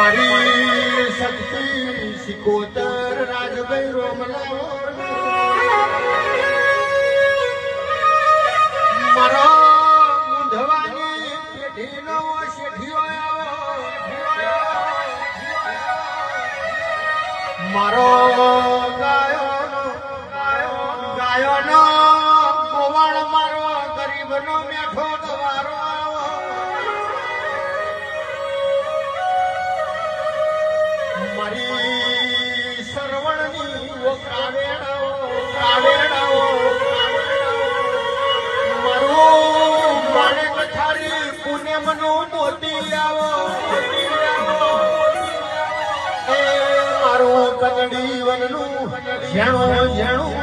મારી શક્તિ સિકોતર રાજભાઈ રોમલાવો મારો મૂંઢવાની પેઢીનો આવ્યો. મારો ગાયોનો ગાયોનો ગોવાળ મારો ગરીબનો મેઠો મારું કદડી વનનું ઝેણું ઝેણું